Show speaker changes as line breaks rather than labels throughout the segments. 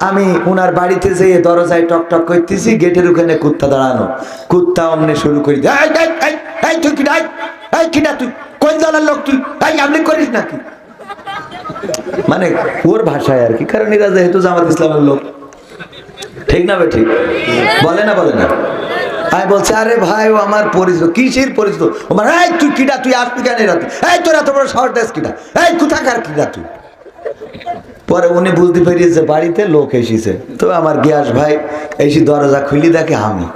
আমি উনার বাড়িতে যেয়ে দরজায় টক টক করতেছি গেটের ওখানে কুত্তা দাঁড়ানো। কুত্তা অমনে শুরু করি দেয়, "এই, এই, এই, এই, তুই কিনা এই কিনা তুই? কোন দলের লোক তুই? এই আপনি করিস নাকি? মানে ওর ভাষায় আর কি কারণ এরা যেহেতু জামাত ইসলামের লোক। ঠিক না ঠিক? বলে না বলে না? আমি বলছি আরে ভাই ও আমার পরিচিত। কিসের পরিচিত? ও মানে এই তুই কিডা তুই আসবি কেন রাতে? এই তোর এত বড় শহর দেশ কিডা এই কোথাকার কিডা তুই? পরে উনি বুঝতে পেরিয়েছে বাড়িতে লোক এসেছে। তো আমার গ্যাস ভাই এসে দরজা খুলি দেখে আমি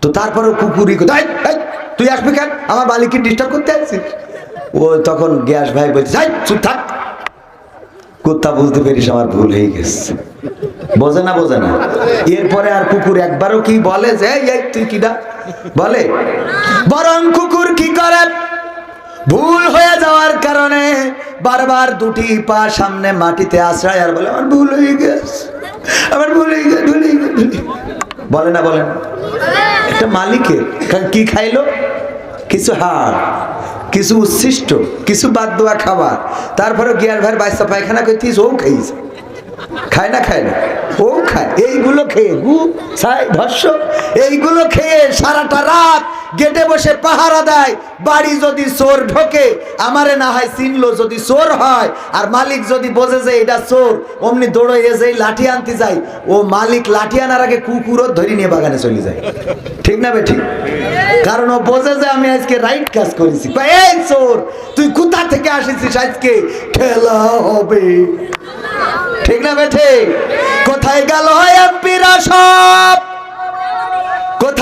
তো তারপরে কুকুরি কোথায় "এই, এই, তুই আসবি কেন? আমার মালিককে ডিস্টার্ব করতে আসছিস ও তখন গ্যাস ভাই বলছে থাক। কুত্তা বুঝতে পেরিস আমার ভুল হয়ে গেছে। বোঝে না বোঝে না। এরপরে আর কুকুর একবারও কি বলে যে "এই, তুই কিডা? বলে বরং কুকুর কি করে? ভুল হয়ে কারণে বারবার দুটি পা সামনে মাটিতে আশ্রয় আর বলে আমার ভুল হয়ে গেছে। আমার ভুল হয়ে গেছে ভুল হয়ে গেছে, ভুল হয়ে গেছে।" বলে না বলে না। একটা মালিকের। কা- কি খাইলো? কিছু হাড় কিছু উচ্ছিষ্ট কিছু বাদ দেওয়া খাবার। তারপরে গিয়ার ভাইয়ের বাইসা পায়খানা করতিস ও খাইছে। খায় না খায় না? ও খায়। এইগুলো খেয়ে গু ছাই ভস্য এইগুলো খেয়ে সারাটা রাত গেটে বসে পাহারা দেয়, বাড়ি যদি চোর ঢোকে, আমারে না হয় চিনলো যদি চোর হয়, আর মালিক যদি বোঝে যে এটা চোর, অমনি দৌড়ে যে লাঠি আনতে যাই ও মালিক লাঠি আনার আগে কুকুরও ধরে নিয়ে বাগানে চলে যায়। ঠিক না বে ঠিক কারণ ও বোঝে যে আমি আজকে রাইট কাজ করেছি। এই চোর, তুই কোথা থেকে আসিছিস আজকে? খেলা হবে। ঠিক না বেঠে? কোথায় গেল এমপিরা সব?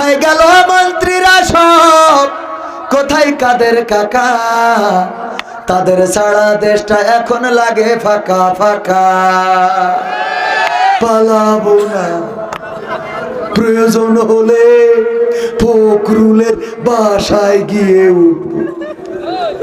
কোথায় গেল মন্ত্রীরা সব? কোথায় কাদের কাকা? তাদের সারা দেশটা এখন লাগে ফাঁকা ফাঁকা। পালাবো না। প্রয়োজন হলে ফকরুলের বাসায় গিয়ে উঠবো।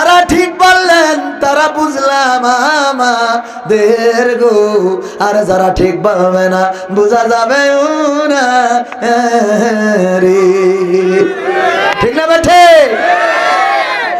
যারা ঠিক বললেন, তারা বুঝলাম আমাদের গো। আর যারা ঠিক বলবে না, বোঝা যাবে না রে ঠিক না বেঠে?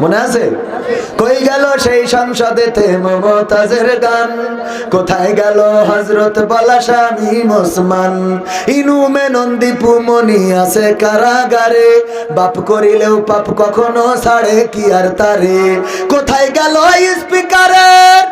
মনে আছে? কই গেল সেই সংসদেতে মমতাজের গান? কোথায় গেল হজরত বলাশামী মোসমান? ইনুমে ইনু মেনন্দীপু মনি আছে কারাগারে। বাপ করিলেও পাপ কখনো ছাড়ে, কি আর তারে? কোথায় গেল স্পিকারের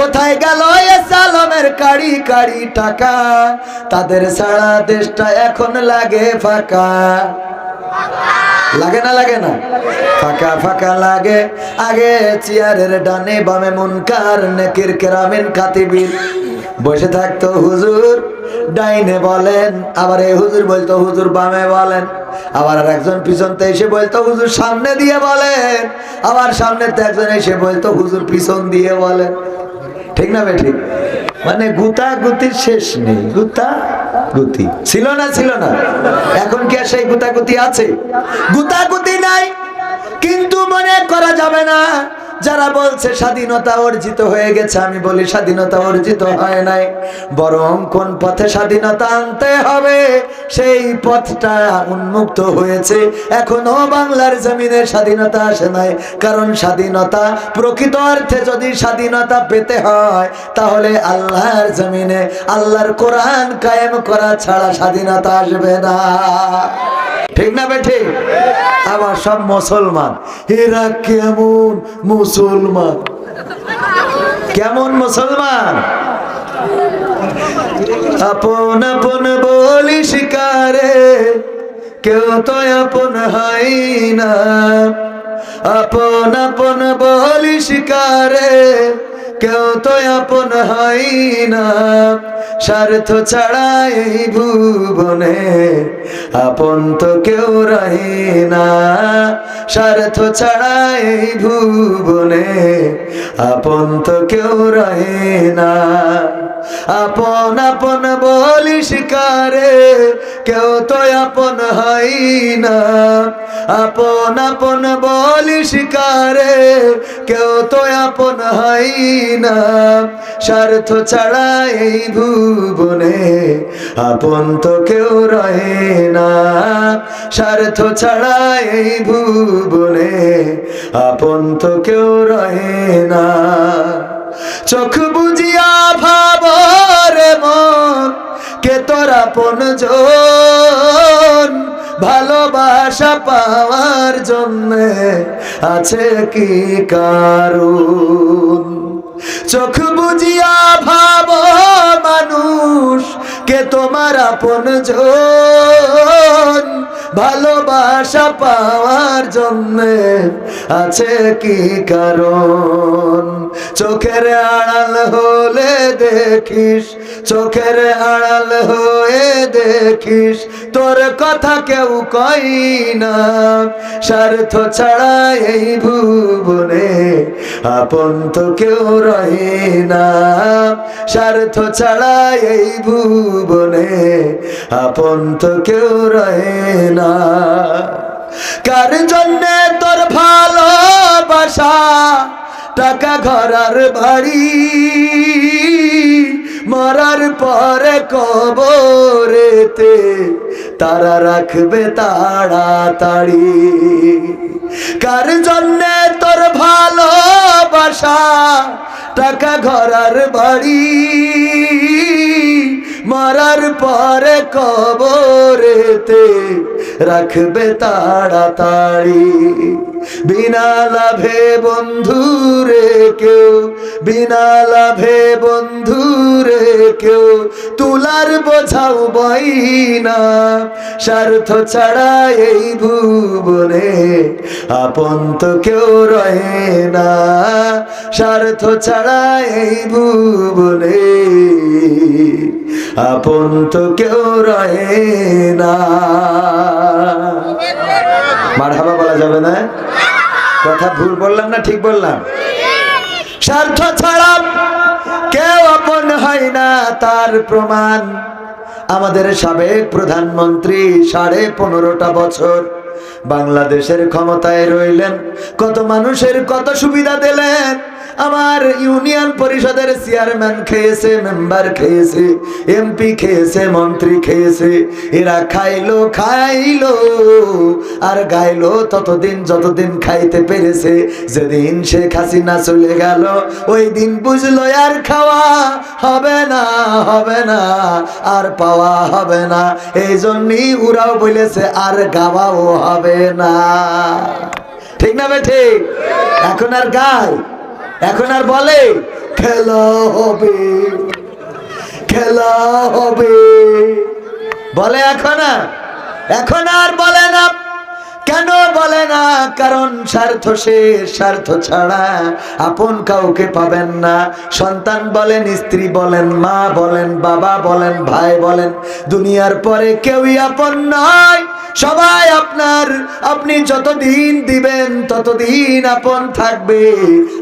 কোথায় গেল এ সালামের কাড়ি কাড়ি টাকা? তাদের সারা দেশটা এখন লাগে ফাঁকা। লাগে না লাগে না? ফাঁকা ফাঁকা লাগে। আগে চেয়ারের ডানে বামে মুনকার, নেকির কেরামিন খাতিবির। বসে থাকতো হুজুর, ডাইনে বলেন, আবার এই হুজুর বলতো হুজুর বামে বলেন। আবার আর একজন পিছনতে এসে বলতো হুজুর সামনে দিয়ে বলেন। আবার সামনে একজন এসে বলতো হুজুর পিছন দিয়ে বলেন। ঠিক না বেঠিক মানে গুতা গুতির শেষ নেই। গুতা গুতি ছিল না ছিল না। এখন কি আর সেই গুতা গুতি আছে? গুতা গুতি নাই। কিন্তু মনে করা যাবে না। যারা বলছে স্বাধীনতা অর্জিত হয়ে গেছে, আমি বলি স্বাধীনতা অর্জিত হয় নাই। বরং কোন পথে স্বাধীনতা আনতে হবে, সেই পথটা উন্মুক্ত হয়েছে। এখনও বাংলার জমিনে স্বাধীনতা আসে নাই। কারণ স্বাধীনতা প্রকৃত অর্থে যদি স্বাধীনতা পেতে হয়, তাহলে আল্লাহর জমিনে, আল্লাহর কোরআন কায়েম করা ছাড়া স্বাধীনতা আসবে না। ঠিক না বেঠে? আবার সব মুসলমান। এরা কেমন মুসলমান? কেমন মুসলমান? আপন আপন বলি শিকারে, কেউ তো আপন হয় না। আপন আপন বলি শিকারে কেউ তো আপন হয় না। স্বার্থ ছাড়া এই ভুবনে আপন তো কেউ রহে না। স্বার্থ ছাড়া এই ভুবনে আপন তো কেউ রহে না। আপন আপন বলি শিকারে, কেউ তো আপন হয় না। আপন আপন বলি শিকারে, কেউ তো আপন হয় না। স্বার্থ ছাড়া এই ভুবনে আপন তো কেউ রহে না। স্বার্থ ছাড়া এই ভুবনে আপন তো কেউ রহে না। চোখ বুঝিয়া ভাবরে মন, কে তোরা পন ভালোবাসা পাওয়ার জন্য আছে কি কারণ? চোখ বুঝিয়া ভাব মানুষ কে তোমার আপন ভালোবাসা পাওয়ার জন্য আছে কি কারণ? চোখের আড়াল হলে দেখিস, চোখের আড়াল হয়ে দেখিস তোর কথা কেউ কই না। স্বার্থ ছাড়া এই ভুবনে আপন তো কেউ রহে না। স্বার্থ ছাড়া এই ভুবনে আপন তো কেউ রহে না। কার জন্যে তোর ভালোবাসা? টাকা ঘরার বাড়ি মরার পরে কবরেতে তারা রাখবে তাড়াতাড়ি। কার জন্যে তোর ভালোবাসা? টাকা ঘরার বাড়ি। মরার পরে কবরেতে রাখবে তাড়াতাড়ি। বিনা লাভে বন্ধুরে কেউ, বিনা লাভে বন্ধুরে কেউ তুলার বোঝাও বই না। স্বার্থ ছাড়া এই ভুবনে আপন তো কেউ রহে না। স্বার্থ ছাড়া এই ভুবনে আপন তো কেউ রহে না। মার হাবা বলা যাবে না? কথা ভুল বললাম না ঠিক বললাম? স্বার্থ ছাড়া কেউ হয় না তার প্রমাণ। আমাদের সাবেক প্রধানমন্ত্রী সাড়ে পনেরোটা বছর বাংলাদেশের ক্ষমতায় রইলেন, কত মানুষের কত সুবিধা দিলেন আমার ইউনিয়ন পরিষদের চেয়ারম্যান খেয়েছে, মেম্বার খেয়েছে এমপি খেয়েছে, মন্ত্রী খেয়েছে। এরা খাইলো খাইলো, আর গাইলো ততদিন যতদিন খাইতে পেরেছে। যেদিন শেখ হাসিনা চলে গেল, ওই দিন বুঝলো আর খাওয়া হবে না হবে না, আর পাওয়া হবে না। এই জন্যই ওরাও বলেছে, আর গাওয়াও হবে না। ঠিক না বে ঠিক? এখন আর গায় এখন আর বলে খেলা হবে খেলা হবে। বলে এখন আর এখন আর বলে না। কেন বলে না? কারণ স্বার্থ শেষ স্বার্থ ছাড়া আপন কাউকে পাবেন না। সন্তান বলেন, স্ত্রী বলেন, মা বলেন, বাবা বলেন, ভাই বলেন, দুনিয়ার পরে কেউই আপন নয়। সবাই আপনার, আপনি যতদিন দিবেন, ততদিন আপন থাকবে।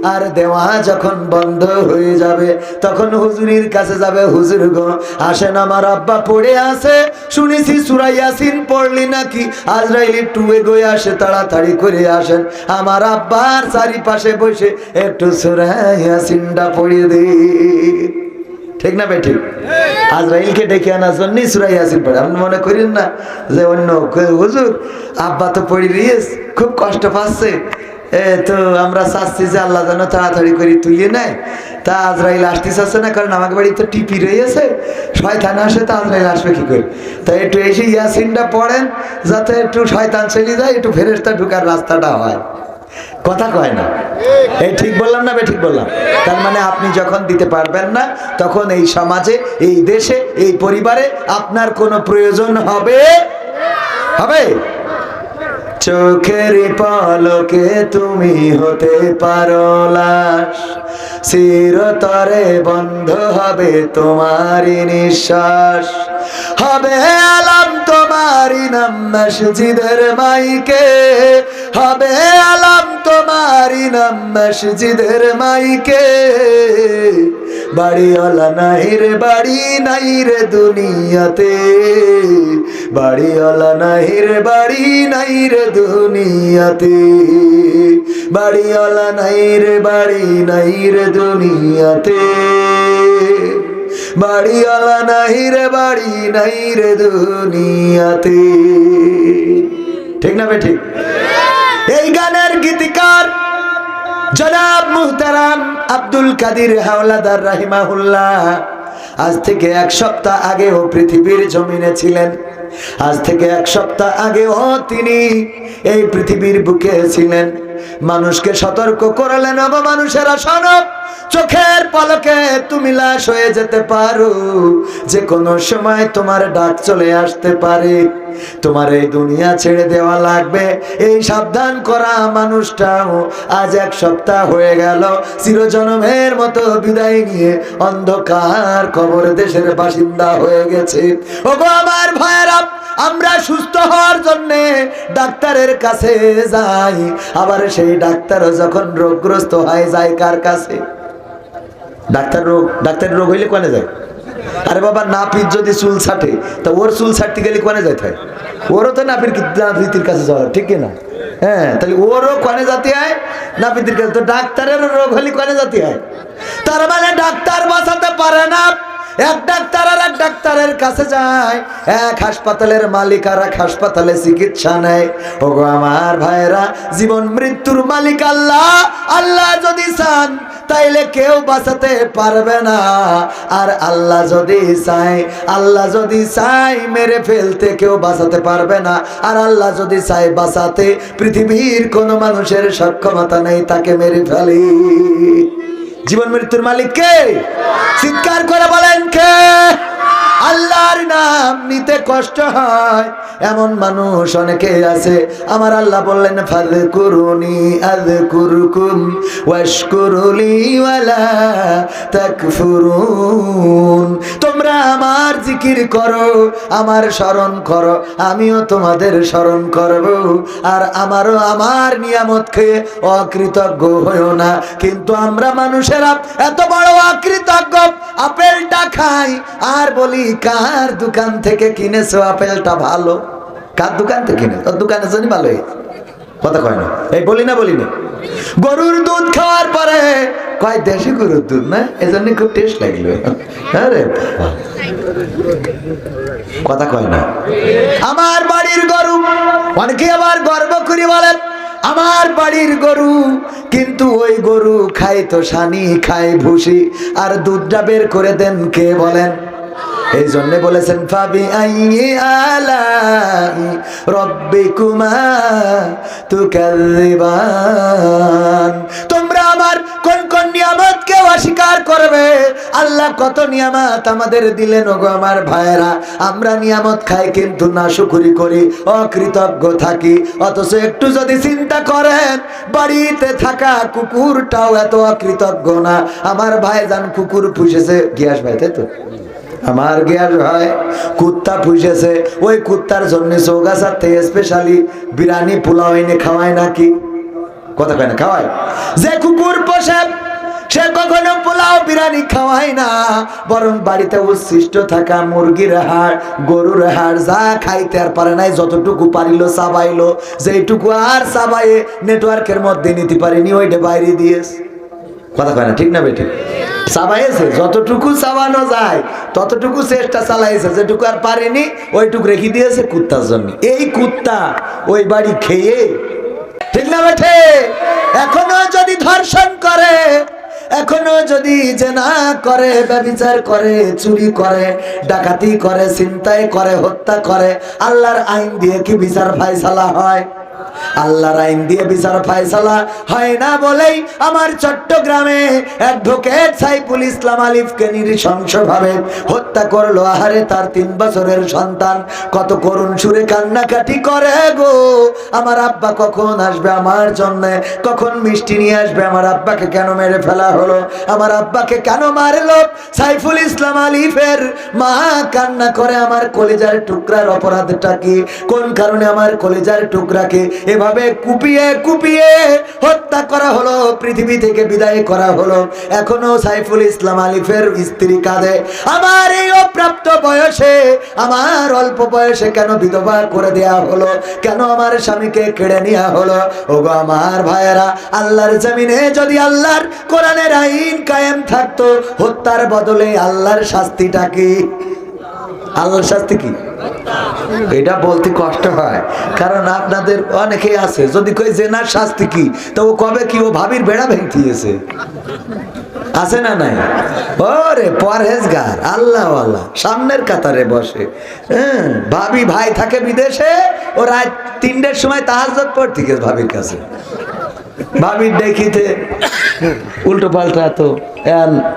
আর দেওয়া যখন বন্ধ হয়ে যাবে, তখন হুজুরির কাছে যাবে, হুজুর গো, আসেন আমার আব্বা পড়ে আছে। শুনেছি সুরাই ইয়াসিন পড়লি নাকি? আজরাইল একটু এগোয় আসে, তাড়াতাড়ি করে আসেন। আমার আব্বার চারিপাশে বসে একটু সুরাইয়া সিন্ডা পড়িয়ে দে। ঠিক না ঠিক আজরাইলকে ডেকে আনার জন্যই সুরাই ইয়াসিন পড়ে। আপনি মনে করেন না যে অন্য হুজুর আব্বা তো পড়ি দিয়েস খুব কষ্ট পাচ্ছে। এ তো আমরা চাচ্ছি যে আল্লাহ যেন তাড়াতাড়ি করে তুলিয়ে নেয়। তা আজরাইল আসতে চাচ্ছে না কারণ আমাকে বাড়ি তো টিপি রয়েছে। শয়তান আসে তা আজরাইল আসবে কী করে? তা একটু এসে ইয়াসিনটা পড়েন যাতে একটু শয়তান চলে যায় একটু ফেরেস্তা ঢুকার রাস্তাটা হয়। কথা কয় না? এই ঠিক বললাম না বে ঠিক বললাম? তার মানে আপনি যখন দিতে পারবেন না তখন এই সমাজে এই দেশে এই পরিবারে আপনার কোনো প্রয়োজন হবে? হবে? চোখের পলকে তুমি হতে পারো লাশ। চিরতরে বন্ধ হবে তোমারই নিঃশ্বাস। হবে আলাম তোমারই নাম মসজিদের মাইকে। হবে আলাম তোমারই নাম মসজিদের মাইকে। বাড়িওয়ালা নাই রে, বাড়ি নাই রে দুনিয়াতে। বাড়িওয়ালা নাই রে, বাড়ি নাই রে দুনিয়াতে। বাড়িওয়ালা নাই রে, বাড়ি নাই রে দুনিয়াতে। বাড়িওয়ালা নাই রে, বাড়ি নাই রে দুনিয়াতে। ঠিক না বে ঠিক? এই গানের গীতিকার জনাব মুহতারাম আব্দুল কাদির হাওলাদার রাহিমাহুল্লাহ, আজ থেকে এক সপ্তাহ আগে আগেও পৃথিবীর জমিনে ছিলেন। আজ থেকে এক সপ্তাহ আগে আগেও তিনি এই পৃথিবীর বুকে ছিলেন। মানুষকে সতর্ক করলেন অব মানুষেরা সনব চোখের পলকে তুমি লাশ হয়ে যেতে পারো। যে কোনো সময় তোমার ডাক চলে আসতে পারে। তোমার এই দুনিয়া ছেড়ে দেওয়া লাগবে। এই সাবধান করা মানুষটাও আজ এক সপ্তাহ হয়ে গেল। চিরজনমের মতো বিদায় নিয়ে অন্ধকার কবর দেশের বাসিন্দা হয়ে গেছে। ওগো আমার ভাইয়েরা আমরা সুস্থ হওয়ার জন্য ডাক্তারের কাছে যাই। আবার সেই ডাক্তারও যখন রোগগ্রস্ত হয় যায় কার কাছে? ডাক্তার রোগ ডাক্তার রোগ হইলে কোনে যায়? আরে বাবা, নাপিত যদি চুল ছাটে, তা ওর চুল ছাটতে গেলে কোনে যায় থাকে ওরও তো নাপির নাপিতির কাছে যাওয়া, ঠিক না? হ্যাঁ তাহলে ওরও কোনে জাতি হয়? নাপিতির কাছে, তো ডাক্তারের রোগ হলে কোনে জাতি হয়? তার মানে ডাক্তার বাঁচাতে পারে না। এক ডাক্তার ডাক্তারের কাছে যায়, এক হাসপাতালের মালিক আর এক হাসপাতালে চিকিৎসা নেয়। ওগো আমার ভাইরা জীবন মৃত্যুর মালিক আল্লাহ। আল্লাহ যদি চান, তাইলে কেউ বাঁচাতে পারবে না। আর আল্লাহ যদি চায়, আল্লাহ যদি চায়, মেরে ফেলতে কেউ বাঁচাতে পারবে না। আর আল্লাহ যদি চায়, বাঁচাতে পৃথিবীর কোনো মানুষের সক্ষমতা নেই, তাকে মেরে ফেলি। জীবন মৃত্যুর মালিক কে? চিৎকার করে বলেন কে? আল্লাহর নাম নিতে কষ্ট হয়। এমন মানুষ অনেকে আছে। আমার আল্লাহ বললেন ফাদ কুরুনি আদ কুরকুম ওয়াশকুরুলি ওয়ালা তাকফুরুন। তোমরা আমার জিকির করো, আমার স্মরণ করো, আমিও তোমাদের স্মরণ করব। আর আমারও আমার নিয়ামত খেয়ে অকৃতজ্ঞ হইও না। কিন্তু আমরা মানুষেরা এত বড় অকৃতজ্ঞ আপেলটা খাই, আর বলি, কার দোকান থেকে কিনেছো আপেলটা ভালো? কার দোকান থেকে কিনে তোর দোকানে জন্য ভালো কথা কয় না। এই, বলি না বলি না। গরুর দুধ খাওয়ার পরে, কয়, দেশি গরুর দুধ না? এই জন্য খুব টেস্ট লাগল। আরে বাবা। কথা কয় না। আমার বাড়ির গরু অনেকে আবার গর্ব করে বলেন আমার বাড়ির গরু, কিন্তু ওই গরু খায় তো সানি, খায় ভুসি, আর দুধটা বের করে দেন কে বলেন? এই জন্য বলেছেন ফাবি আলাই রব্বিকুমা তুকাল্লিবান তোমরা আমার কোন কোন নিয়ামতকে অস্বীকার করবে। আল্লাহ কত নিয়ামত আমাদের দিলেন, ওগো আমার ভাইয়েরা। আমরা নিয়ামত খাই কিন্তু না শুকুরি করি, অকৃতজ্ঞ থাকি। অথচ একটু যদি চিন্তা করেন, বাড়িতে থাকা কুকুরটাও এত অকৃতজ্ঞ না। আমার ভাইজান কুকুর পুষেছে, গিয়াস ভাই, তাই তো? আমার গ্যাস হয় কুত্তা পুষেছে। ওই কুত্তার জন্য চৌগাছার থেকে স্পেশালি বিরিয়ানি, পোলাও এনে খাওয়ায় নাকি? কথা কয় না, খাওয়ায়? যে কুকুর পোষে সে কখনো পোলাও বিরিয়ানি খাওয়ায় না, বরং বাড়িতে উচ্ছিষ্ট থাকা মুরগির হাড়, গরুর হাড় যা খাইতে আর পারে নাই, যতটুকু পারিল চাবাইলো যেইটুকু আর চাবাইয়ে নেটওয়ার্কের মধ্যে নিতে পারিনি, ওইটা বাইরে দিয়েছে। কথা কয় না, ঠিক না বেটি? চাবাইছে যতটুকু চাবানো যায়, ততটুকু চেষ্টা চালাইছে, যেটুকু আর পারেনি, ওইটুকু রেখে দিয়েছে কুত্তার জন্য। এই কুত্তা ওই বাড়ি খেয়ে, ঠিক না বেঠে এখনও যদি ধর্ষণ করে এখনও যদি জেনা করে, ব্যবিচার করে, চুরি করে, ডাকাতি করে চিন্তায় করে, হত্যা করে, আল্লাহর আইন দিয়ে কি বিচার ফাইসালা হয়? আল্লাহর আইন দিয়ে বিচার ফায়সালা হয় না বলেই আমার চট্টগ্রামে অ্যাডভোকেট সাইফুল ইসলাম আলিফকে নৃশংসভাবে হত্যা করল। আহারে তার তিন বছরের সন্তান কত করুণ সুরে কান্নাকাটি করে গো। আমার আব্বা কখন আসবে আমার জন্য? কখন মিষ্টি নিয়ে আসবে? আমার আব্বাকে কেন মেরে ফেলা হলো? আমার আব্বাকে কেন মারলো? সাইফুল ইসলাম আলিফের মা কান্না করে আমার কলেজার টুকরার অপরাধটা কি? কোন কারণে আমার কলেজার টুকরাকে এভাবে কুপিয়ে কুপিয়ে হত্যা করা হলো, পৃথিবী থেকে বিদায় করা হলো। এখনও সাইফুল ইসলাম আলিফের স্ত্রী কাঁদে। আমার এই অপ্রাপ্ত বয়সে, আমার অল্প বয়সে কেন বিধবা করে দেয়া হলো? কেন আমার স্বামীকে কেড়ে নেওয়া হলো? ওগো আমার ভাইয়েরা, আল্লাহর জমিনে যদি আল্লাহর কোরআনের আইন কায়েম থাকতো, হত্যার বদলে আল্লাহর শাস্তিটা কি? আল্লাহর শাস্তি কি? এটা বলতে কষ্ট হয়। কারণ আপনাদের অনেকেই আছে, যদি কই জেনার শাস্তি কি? তো ও কবে কি? ও ভাবির বেড়া ভেঙতিয়েছে আছে না নাই? ওরে পরহেজগার আল্লাহ আল্লাহ সামনের কাতারে বসে। হ্যাঁ ভাবি ভাই থাকে বিদেশে, ও রাত তিনটের সময় তাহাজত পড়তে গেছে ভাবির কাছে। ভাবির দেখিতে উল্টো পাল্টা তো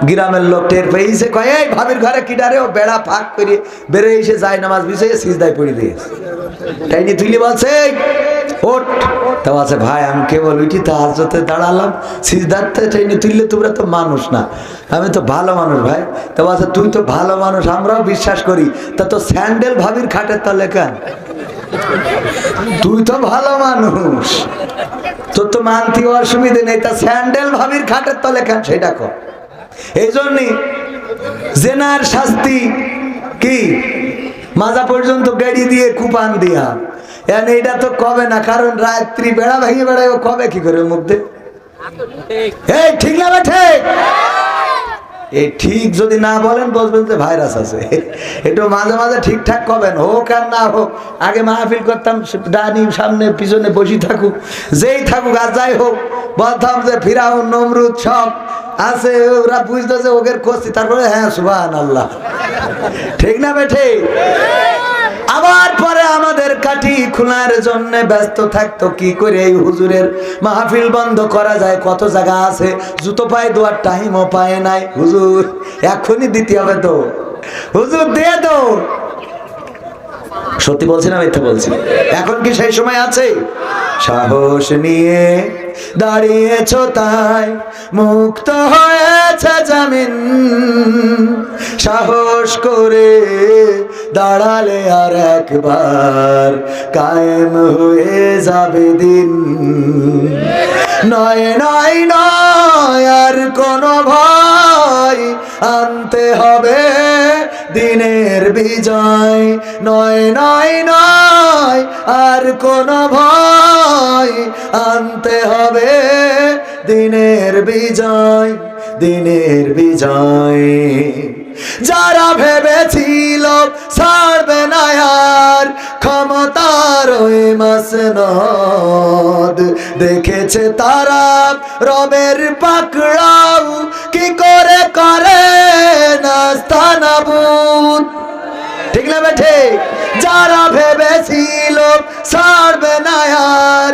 গ্রামের লোক টের পেয়েছে কয় ভাবির ঘরে কিডারে ও বেড়া ফাঁক করে বেড়ে এসে যায় নামাজ বিষয়ে সিজদায় পড়ে দিয়েছে তাই নিয়ে তুইলি বলছে "এই, ওঠ। তা ভাই আমি কেবল উঠি তাহাজতে দাঁড়ালাম সিজদাতে তাই নিয়ে তুললে তোমরা তো মানুষ না। আমি তো ভালো মানুষ ভাই। তা বলছে তুই তো ভালো মানুষ আমরাও বিশ্বাস করি। তা তো স্যান্ডেল ভাবির খাটের তলে কেন? তুই তো ভালো মানুষ। তোর তো মানতে অসুবিধে নেই, তা স্যান্ডেল ভাবির খাটের তলে কেন? সেটা কর। এই জন্যই জেনার শাস্তি কি? মাজা পর্যন্ত গাড়ি দিয়ে কুপান দিয়া। এন এটা তো কবে না? কারণ রাত্রি বেড়া ভেঙে বেড়ায় কবে কি করে মুখ দে? ঠিক না বেঠে এই ঠিক যদি না বলেন বসবেন যে ভাইরাস আছে। একটু মাঝে মাঝে ঠিকঠাক কবেন, হোক আর না হোক, আগে মাহফিল করতাম ডানি সামনে, পিছনে বসি থাকুক, যেই থাকুক আর যাই হোক, বলতাম যে ফিরাও নমরুদ সব আছে, ওরা বুঝতো যে ওদের করছি তারপরে হ্যাঁ সুবান আল্লাহ ঠিক না বেঠে? আবার পরে আমাদের কাঠি খোলার জন্য ব্যস্ত থাকতো, কি করে এই হুজুরের মাহফিল বন্ধ করা যায়? কত জায়গা আছে? জুতো পায়ে দেওয়ার টাইমও পায় নাই। হুজুর, এখনই দিতে হবে তো। হুজুর, দিয়ে তো সত্যি বলছি না মিথ্যে বলছি? এখন কি সেই সময় আছে? সাহস নিয়ে দাঁড়িয়েছ তাই মুক্ত হয়েছে জামিন। সাহস করে দাঁড়ালে আর একবার কায়েম হয়ে যাবে দিন। নয় নয় নয়, আর কোনো ভয় আনতে হবে। দিনের বিজয়। নয় নয় নয়, আর কোনো ভয় আনতে হবে। দিনের বিজয় দিনের বিজয়। যারা ভেবেছিল ছাড়বে না আর ক্ষমতার ওই মাসনদ। দেখেছে তারা রবের পাকড়াও। কি করে করে ঠিক না বেঠে যারা ভেবেছিল সারবে না আর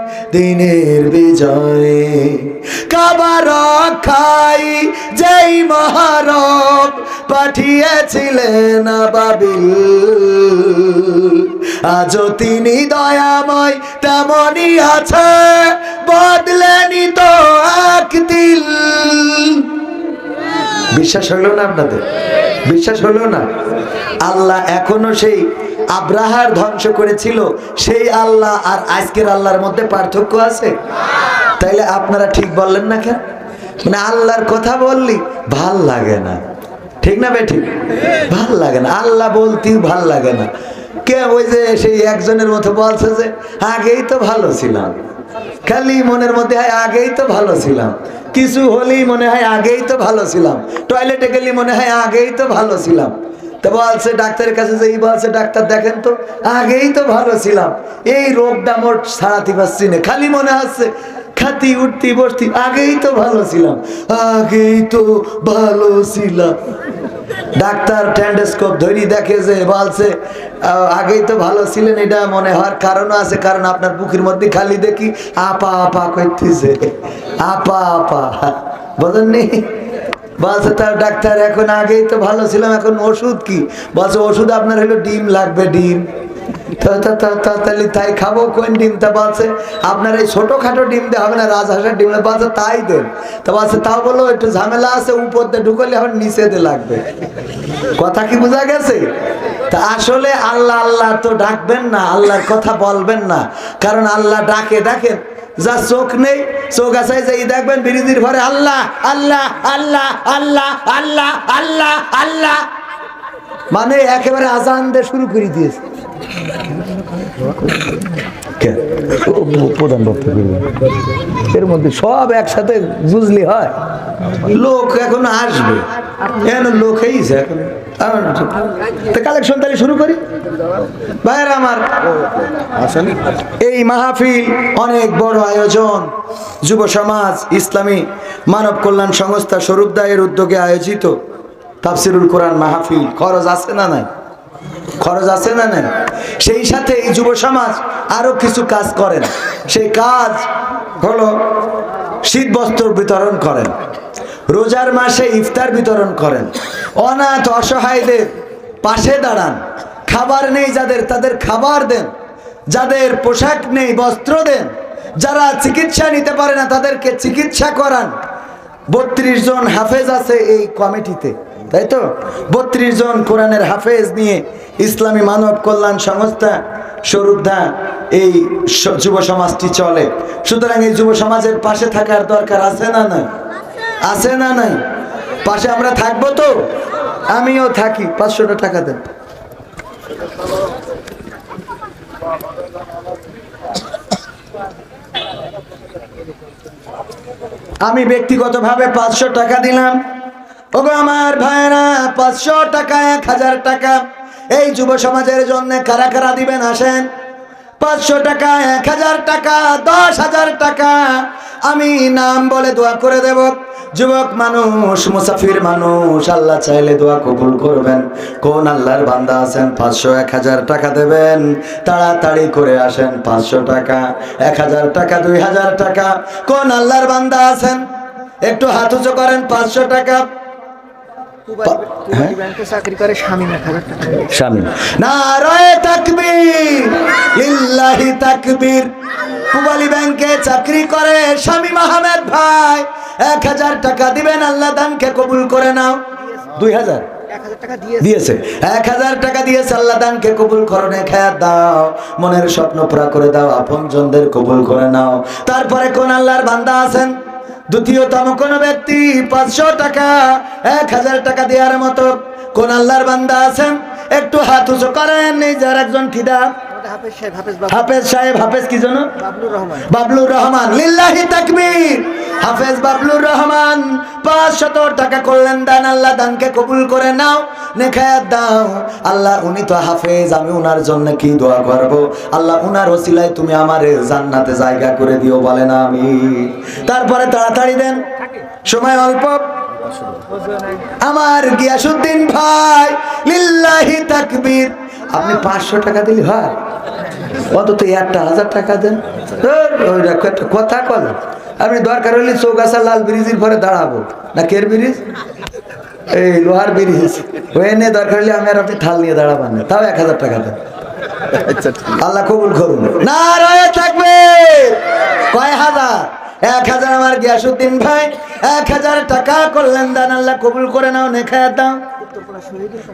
দিনের বিজয়ে। কাবার খাই যেই মহারব পাঠিয়েছিলেন বাবিল আজও তিনি দয়াময় তেমনই আছে, বদলেনি তো এক দিল বিশ্বাস হলো না আপনাদের? বিশ্বাস হলো না? আল্লাহ এখনও সেই আব্রাহার ধ্বংস করেছিল, সেই আল্লাহ আর আজকের আল্লাহর মধ্যে পার্থক্য আছে? তাইলে আপনারা ঠিক বললেন না কেন? মানে আল্লাহর কথা বললি ভালো লাগে না। ঠিক না বে ঠিক ভালো লাগে না। আল্লাহ বলতেও ভালো লাগে না। কে ওই যে সেই একজনের মতো বলছে যে, আগেই তো ভালো ছিলাম। খালি মনের মধ্যে হয়, আগেই তো ভালো ছিলাম। কিছু হলেই মনে হয়, আগেই তো ভালো ছিলাম। টয়লেটে গেলে মনে হয়, আগেই তো ভালো ছিলাম। তো বলছে ডাক্তারের কাছে যে বলছে ডাক্তার, দেখেন তো, আগেই তো ভালো ছিলাম। এই রোগটা মোট সারাতে পারছি না। খালি মনে হচ্ছে খাতি উঠতি বসতি, আগেই তো ভালো ছিলাম, আগেই তো ভালো ছিলাম। ডাক্তার ট্যান্ডোস্কোপ ধরি দেখে যে বলছে আগেই তো ভালো ছিলেন এটা মনে হওয়ার কারণও আছে, কারণ আপনার বুকের মধ্যে খালি দেখি আপা আপা করতেছে, আপা আপা। বোঝেননি? বলছে, তার ডাক্তার, এখন আগেই তো ভালো ছিলাম, এখন ওষুধ কি? বলছে, ওষুধ আপনার হলো ডিম লাগবে, ডিম। তাহলে তাই খাব, কোন ডিম তা বলছে, আপনার এই ছোটখাটো ডিম দিয়ে হবে না, রাজহাঁসের ডিম দিয়ে বলছে, তাই দেন। তা বলছে, তাও বলো, একটু ঝামেলা আছে, উপর দিয়ে ঢুকলে এখন নিচে দিয়ে লাগবে। কথা কি বোঝা গেছে? তা আসলে আল্লাহ আল্লাহ তো ডাকবেন না, আল্লাহর কথা বলবেন না। কারণ আল্লাহ ডাকে দেখেন যা চোখ নেই, চোখ আছে, যে দেখবেন, বিরোধীর ঘরে আল্লাহ আল্লাহ আল্লাহ আল্লাহ আল্লাহ আল্লাহ আল্লাহ। মানে একেবারে আজান দিয়ে শুরু করে দিয়েছে। এর মধ্যে সব একসাথে বুঝলি হয়। লোক এখন আসবে। এখন? লোক হয়েছে কালেকশন তাহলে শুরু করি। ভাইয়েরা আমার। এই মাহফিল অনেক বড় আয়োজন। যুব সমাজ, ইসলামী মানব কল্যাণ সংস্থা স্বরূপদায়ের উদ্যোগে আয়োজিত। তাফসিরুল কোরআন মাহফিল। খরচ আছে না নাই? খরচ আছে না নেন সেই সাথে এই যুব সমাজ আরও কিছু কাজ করেন। সেই কাজ হলো শীত বস্ত্র বিতরণ করেন। রোজার মাসে ইফতার বিতরণ করেন। অনাথ অসহায়দের পাশে দাঁড়ান। খাবার নেই যাদের, তাদের খাবার দেন। যাদের পোশাক নেই, বস্ত্র দেন। যারা চিকিৎসা নিতে পারে না, তাদেরকে চিকিৎসা করান। বত্রিশ জন হাফেজ আছে এই কমিটিতে। তাই তো বত্রিশ জন কোরআনের হাফেজ নিয়ে ইসলামী মানব কল্যাণ সংস্থা স্বরূপদা এই যুব সমাজটি চলে। সুতরাং এই যুব সমাজের পাশে থাকার দরকার আছে না নাই? আছে না নাই? পাশে আমরা থাকব তো? আমিও থাকি। পাঁচশোটা টাকা দেন। আমি ব্যক্তিগতভাবে পাঁচশো টাকা দিলাম। ওগো আমার ভাইরা, পাঁচশো টাকা, এক হাজার টাকা। এই যুব সমাজের জন্য কারা কারা দিবেন আসেন? পাঁচশো টাকা, এক হাজার টাকা, দশ হাজার টাকা। আমি নাম বলে দোয়া করে দেব। যুবক মানুষ, মুসাফির মানুষ, আল্লাহ চাইলে দোয়া কবুল করবেন। কোন আল্লাহর বান্দা আছেন, পাঁচশো, এক হাজার টাকা দেবেন। তাড়াতাড়ি করে আসেন, পাঁচশো টাকা, এক হাজার টাকা, দুই হাজার টাকা। কোন আল্লাহর বান্দা আছেন? একটু হাত উঁচু করেন, পাঁচশো টাকা হ্যাঁ?
ব্যাংকে চাকরি করে স্বামী এক হাজার টাকা
স্বামী। নারায় তাকবীর লিল্লাহি তাকবীর। পুবালি ব্যাংকে চাকরি করে স্বামী মাহমেদ ভাই। এক হাজার টাকা দিবেন আল্লাহ দানকে কবুল করে নাও। দুই হাজার?
হাজার টাকা দিয়ে
দিয়েছে। এক হাজার টাকা দিয়েছে আল্লাহ দানকে কবুল করো খেয়ার দাও। মনের স্বপ্ন পুরা করে দাও আপন জনদের কবুল করে নাও। তারপরে কোন আল্লাহর বান্দা আছেন? দ্বিতীয়তম কোন ব্যক্তি পাঁচশো টাকা, এক হাজার টাকা দেওয়ার মতো কোন আল্লাহর বান্দা আছেন? একটু হাত উঁচু করেন, নিজের একজন খিদা
হাফেজ সাহেব হাফেজ
কি জন্য
বাবলুর রহমান
লিল্লাহি তাকবীর। হাফেজ বাবলুর রহমান পাঁচ শত টাকা করলেন দান আল্লাহ দানকে কবুল করে নাও নেখায়াত দাও। আল্লাহ উনি তো হাফেজ আমি উনার জন্য কি দোয়া করব? আল্লাহ উনার ওসিলায় তুমি আমার জান্নাতে জায়গা করে দিও বলেন আমি তারপরে তাড়াতাড়ি দেন। সময় অল্প। আমার গিয়াসুদ্দিন ভাই লিল্লাহি তাকবীর। আপনি পাঁচশো টাকা দিলে হয়? অন্তত একটা হাজার টাকা দেন। একটা কথা কল। আপনি দরকার হলে চৌগাছা লাল ব্রিজের পরে দাঁড়াবো। না কের ব্রিজ? এই লোহার ব্রিজ। হয়ে নিয়ে দরকার হলে আমি আর আপনি থাল নিয়ে দাঁড়াবেন না। তাও এক হাজার টাকা দেন। আল্লাহ কবুল করুন। না রয়ে থাকবে। কয় হাজার? এক হাজার আমার গিয়াসুদ্দিন ভাই। এক হাজার টাকা করলেন দান আল্লাহ কবুল করে নাও নেখায় দাও।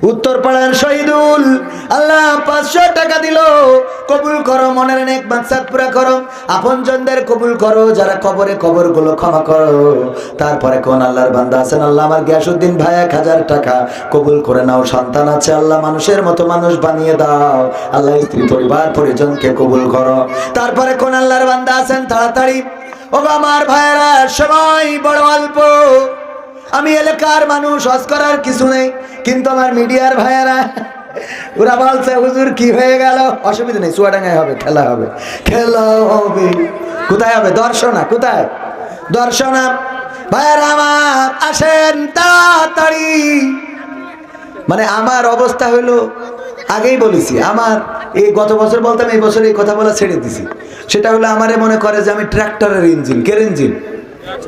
উত্তর পাড়ার শহীদুল। আল্লাহ পাঁচশো টাকা দিল। কবুল করো, মনের নেক মাকসাদ পুরা করো। আপন জনদের কবুল করো, যারা কবরে কবরগুলো ক্ষমা করো। তারপরে কোন আল্লাহর বান্দা আছেন? আল্লাহ আমার গিয়াসুদ্দিন ভাই, এক হাজার টাকা কবুল করে নাও, সন্তান আছে। আল্লাহ মানুষের মতো মানুষ বানিয়ে দাও। আল্লাহ স্ত্রী পরিবার পরিজনকে কবুল করো। তারপরে কোন আল্লাহর বান্দা আছেন? তাড়াতাড়ি। ও আমার ভাইয়েরা সময় বড় অল্প। আমি এলাকার মানুষ, হজ করার কিছু নেই, কিন্তু আমার মিডিয়ার ভাইয়েরা, ওরা বলছে, হুজুর, কি হয়ে গেল? অসুবিধা নেই, চুয়াডাঙ্গায় হবে, খেলা হবে। খেলা হবে? কোথায় হবে? দর্শনা, কোথায়? দর্শনা, ভাইয়েরা আমার, আসেন তাড়াতাড়ি। মানে আমার অবস্থা হলো, আগেই বলেছি, আমার এই গত বছর বলতাম এই বছর এই কথা বলা ছেড়ে দিছি। সেটা হলো আমারে মনে করে যে আমি ট্র্যাক্টরের ইঞ্জিন, কের ইঞ্জিন?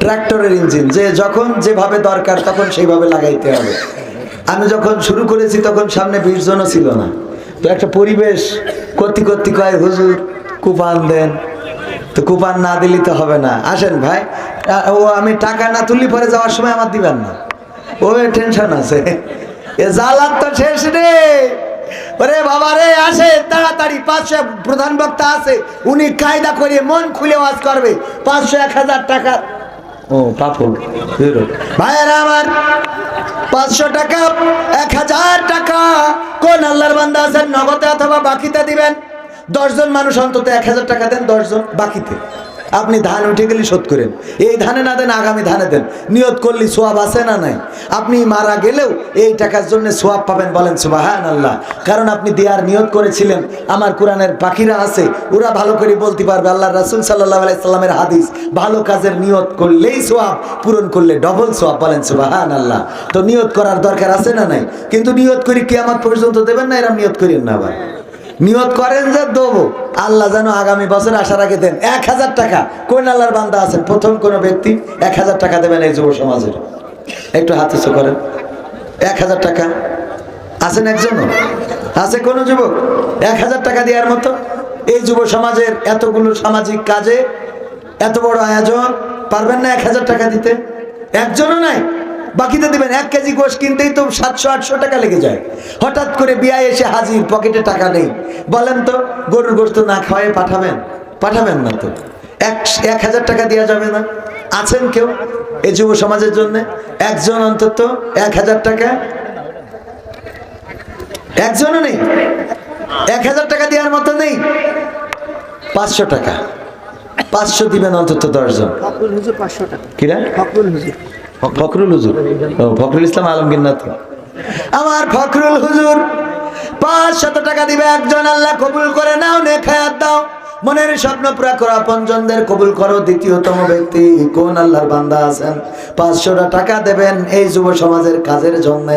ট্র্যাক্টরের ইঞ্জিন, যে যখন যেভাবে দরকার তখন সেইভাবে লাগাইতে হবে। আমি যখন শুরু করেছি তখন সামনে বিশ জনও ছিল না। তো একটা পরিবেশ কর্তি কর্তি কয়, হুজুর, কুপান দেন। তো কুপান না দিলে তো হবে না। আসেন ভাই ও আমি টাকা না তুললি পরে যাওয়ার সময় আমার দিবেন না। ও টেনশন আছে। এ জালার তো শেষ রে। ওরে বাবা রে আসে তাড়াতাড়ি। পাঁচশো প্রধান বক্তা আছে, উনি কায়দা করে মন খুলে ওয়াজ করবে। পাঁচশো এক হাজার টাকা ও পাপড় আমার, পাঁচশো টাকা, এক হাজার টাকা। কোন বান্দা নগদে অথবা বাকিতে দিবেন? দশজন মানুষ অন্তত এক হাজার টাকা দেন, দশজন বাকিতে। আপনি ধান উঠে গেলে শোধ করেন। এই ধানে না দেন, আগামী ধানে দেন। নিয়ত করলে সোয়াব আছে না নাই? আপনি মারা গেলেও এই টাকার জন্য সোয়াব পাবেন বলেন সুবাহান আল্লাহ কারণ আপনি দেওয়ার নিয়ত করেছিলেন। আমার কোরআনের পাখিরা আছে, ওরা ভালো করে বলতে পারবে। আল্লাহ রাসুল সাল্লাহ আলাইসাল্লামের হাদিস, ভালো কাজের নিয়ত করলেই সোয়াব, পূরণ করলে ডবল সোয়াব বলেন সুবাহান আল্লাহ তো নিয়ত করার দরকার আছে না নাই? কিন্তু নিয়ত করি কি আমার পর্যন্ত দেবেন না? এরম নিয়ত করেন না আবার। নিয়ত করেন যে দেবো। আল্লাহ যেন আগামী বছর আসার আগে দেন। এক হাজার টাকা। কোন আল্লাহর বান্দা আছেন? প্রথম কোন ব্যক্তি এক হাজার টাকা দেবেন এই যুব সমাজের। একটু হাত উঁচু করেন। এক হাজার টাকা। আছেন একজনও আছে কোন যুবক? এক হাজার টাকা দেওয়ার মতো? এই যুব সমাজের এতগুলো সামাজিক কাজে এত বড় আয়োজন, পারবেন না এক হাজার টাকা দিতে? একজনও নাই। বাকিতে দিবেন এক কেজি গোশ কিনতেই তো সাতশো আটশো টাকা লেগে যায়। হঠাৎ করে বিয়ায় এসে হাজির পকেটে টাকা নেই। বলেন তো গরুর গোস্ত না খাওয়াই পাঠাবেন? পাঠাবেন না তো। এক এক হাজার টাকা দেওয়া যাবে না। আছেন কেউ এই যুব সমাজের জন্য? একজন অন্তত এক হাজার টাকা? একজনও নেই। এক হাজার টাকা দেওয়ার মতো নেই। পাঁচশো টাকা। পাঁচশো দিবেন অন্তত দশজন। কিরা
ফখরুল হুজুর।
ফখরুল ইসলাম আলমগীর না আমার ফখরুল হুজুর, পাঁচ শত টাকা দিবে একজন আল্লাহ, কবুল করে নাও নে খেয়াত দাও। মনের স্বপ্ন পুরা করো, আপনজনদের কবুল করো, দ্বিতীয়তম ব্যক্তি কোন আল্লাহর বান্দা আছেন? পাঁচশোটা টাকা দেবেন এই যুব সমাজের কাজের জন্য।